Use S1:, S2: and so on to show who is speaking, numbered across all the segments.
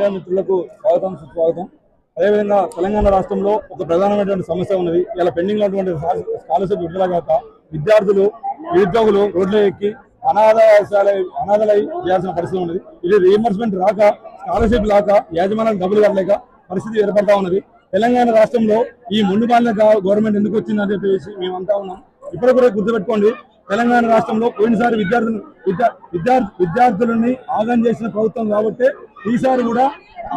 S1: ప్రజామిత్రులకు మిత్రులకు స్వాగతం సుస్వాగతం. అదేవిధంగా తెలంగాణ రాష్ట్రంలో ఒక ప్రధానమైనటువంటి సమస్య ఉన్నది. ఇలా పెండింగ్ ఉన్నటువంటి స్కాలర్షిప్ విడుదల కాక విద్యార్థులు నిరుద్యోగులు రోడ్లు ఎక్కి అనాథాశాల అనాథలై చేయాల్సిన పరిస్థితి ఉన్నది. ఇది రీఎంబర్స్మెంట్ రాక స్కాలర్షిప్ రాక యాజమాన్యం డబ్బులు కట్టలేక పరిస్థితి ఏర్పడతా ఉన్నది. తెలంగాణ రాష్ట్రంలో ఈ ముందు బాలిన గవర్నమెంట్ ఎందుకు వచ్చిందని చెప్పేసి మేము ఉన్నాం. ఇప్పుడు కూడా గుర్తుపెట్టుకోండి తెలంగాణ రాష్ట్రంలో పోయినసారి విద్యార్థులు విద్యా విద్యార్థి విద్యార్థులని ఆగం చేసిన ప్రభుత్వం కాబట్టి ఈసారి కూడా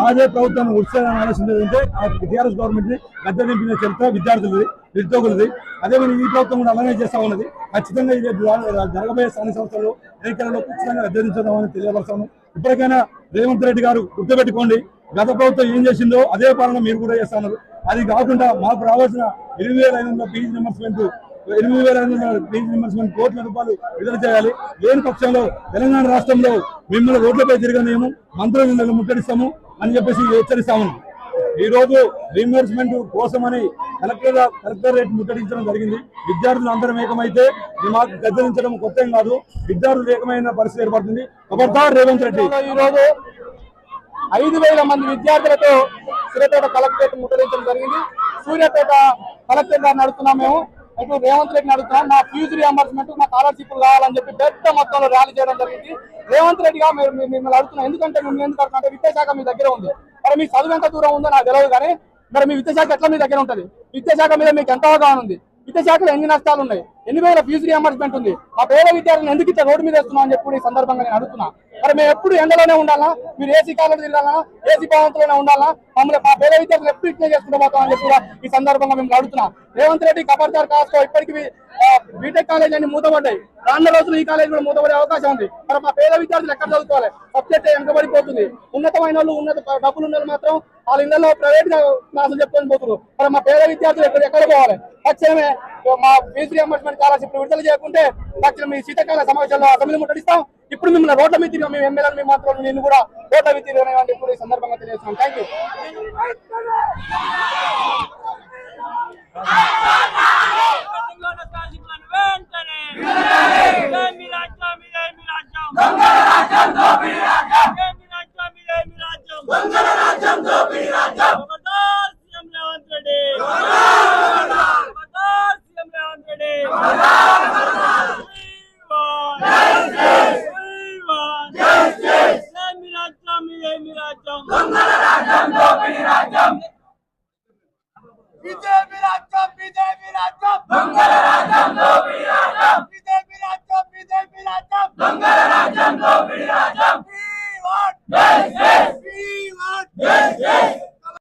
S1: అదే ప్రభుత్వం ఉత్సాహం ఆలోచించేదంటే ఆ టీఆర్ఎస్ గవర్నమెంట్ని గద్దెదింపిన చరిత్ర విద్యార్థులది నిరుద్యోగులది. అదేవిధంగా ఈ ప్రభుత్వం కూడా అలానే చేస్తా ఉన్నది. ఖచ్చితంగా ఇది జరగబోయే స్థానిక సంస్థల్లో ఎన్నికలలో ఖచ్చితంగా గద్దెదించుదామని తెలియపరుస్తాను ఇప్పటికైనా రేవంత్ రెడ్డి గారు గుర్తుపెట్టుకోండి గత ప్రభుత్వం ఏం చేసిందో అదే పాలన మీరు కూడా చేస్తున్నారు అది కాకుండా మాకు రావాల్సిన ఎనిమిది వేల ఐదు వందల పీజీ రిమర్స్మెంట్ ఎనిమిది వేల ఐదు వందల కోట్ల రూపాయలు విడుదల చేయాలి. లేని పక్షంలో తెలంగాణ రాష్ట్రంలో మిమ్మల్ని రోడ్లపై తిరగనేము మంత్రులను ముట్టడిస్తాము అని చెప్పేసి హెచ్చరిస్తాము. ఈ రోజు రీఎంబర్స్మెంట్ కోసమని కలెక్టర్ కలెక్టరేట్ ముట్టడించడం జరిగింది. విద్యార్థులు అందరం ఏకమైతే మాకు గద్దరించడం కొత్త కాదు. విద్యార్థులు ఏకమైన పరిస్థితి ఏర్పడుతుంది. ఖబర్దార్ రేవంత్ రెడ్డి.
S2: ఈ రోజు ఐదు వేల మంది విద్యార్థులతో సూర్యాపేట కలెక్టరేట్ ముట్టడించడం జరిగింది. సూర్యాపేట కలెక్టర్ గారు నడుస్తున్నాం మేము. ఇప్పుడు రేవంత్ రెడ్డిని అడుగుతున్నాం మా ఫీజు రియంబర్స్మెంట్ మా స్కాలర్షిప్ కావాలని చెప్పి పెద్ద మొత్తంలో ర్యాలీ చేయడం జరిగింది. రేవంత్ రెడ్డిగా మీరు మిమ్మల్ని అడుగుతున్నాం ఎందుకంటే మిమ్మల్ని ఎందుకు అడుగుతుంటే అంటే విద్యాశాఖ మీ దగ్గర ఉంది. మరి మీ చదువు ఎంత దూరం ఉందో నాకు తెలియదు కానీ మరి మీ విద్యాశాఖ ఎట్లా మీ దగ్గర ఉంటుంది? విద్యాశాఖ మీద మీకు ఎంత అవగాహన ఉంది? విద్యాశాఖలో ఎన్ని నష్టాలు ఉన్నాయి? ఎన్ని వేల ఫీజు రియంబర్స్మెంట్ ఉంది? మా పేద విద్యార్థులను ఎందుకు ఇట్లా రోడ్డు మీద వేస్తున్నా అని చెప్పి ఈ సందర్భంగా నేను అడుగుతున్నా. మరి మేము ఎప్పుడు ఎండలోనే ఉండాలా? మీరు ఏసీ కాలంలో తిరగాలా ఏసీ భవంతులోనే ఉండాలా? మమ్మల్ని మా పేద విద్యార్థులు ఎప్పుడు ఇట్లా చేసుకుంటూ పోతాం చెప్పి కూడా ఈ సందర్భంగా మేము అడుగుతున్నాం. రేవంత్ రెడ్డి కబర్దార్ కాస్తో ఇప్పటికీ బీటెక్ కాలేజ్ అన్ని మూతపడ్డాయి. రాన్న రోజులు ఈ కాలేజ్ కూడా మూతపడే అవకాశం ఉంది. మరి మా పేద విద్యార్థులు ఎక్కడ చదువుకోవాలి? సబ్జెక్ట్ వెనకబడిపోతుంది ఉన్నతమైన వాళ్ళు ఉన్నత డబ్బులు ఉన్న మాత్రం వాళ్ళ ఇళ్ళలో ప్రైవేట్గా క్లాసులు చెప్పుకొని పోతున్నారు. మరి మా పేద విద్యార్థులు ఎక్కడ ఎక్కడ పోవాలి? తక్షణమే మా ఫీజు రియంబర్స్మెంట్ స్కాలర్షిప్ విడుదల చేయకుంటే తక్షణం మీ శీతాకాల సమావేశంలో అసెంబ్లీ ముట్టడిస్తాం ఇప్పుడు మిమ్మల్ని రోడ్ల మీద తిరిగి. మేము ఎమ్మెల్యేలు మీ మాత్రం నేను కూడా రోడ్ల మీద తిరిగి ఇప్పుడు ఈ సందర్భంగా తెలియజేస్తున్నాం. థ్యాంక్ యూ
S3: ರಾಜ್ಯಂ ಬಿಜೆಪಿ ರಾಜ್ಯಂ ಬಿಜೆಪಿ ರಾಜ್ಯಂ ಮಂಗಳ ರಾಜ್ಯಂ ದೋಪಿಡಿ ರಾಜ್ಯಂ ಬಿಜೆಪಿ ರಾಜ್ಯಂ ಬಿಜೆಪಿ ರಾಜ್ಯಂ ಮಂಗಳ ರಾಜ್ಯಂ ದೋಪಿಡಿ ರಾಜ್ಯಂ ವಿ ವಾಟ್ ಜೈ ಜೈ ವಿ ವಾಟ್ ಜೈ ಜೈ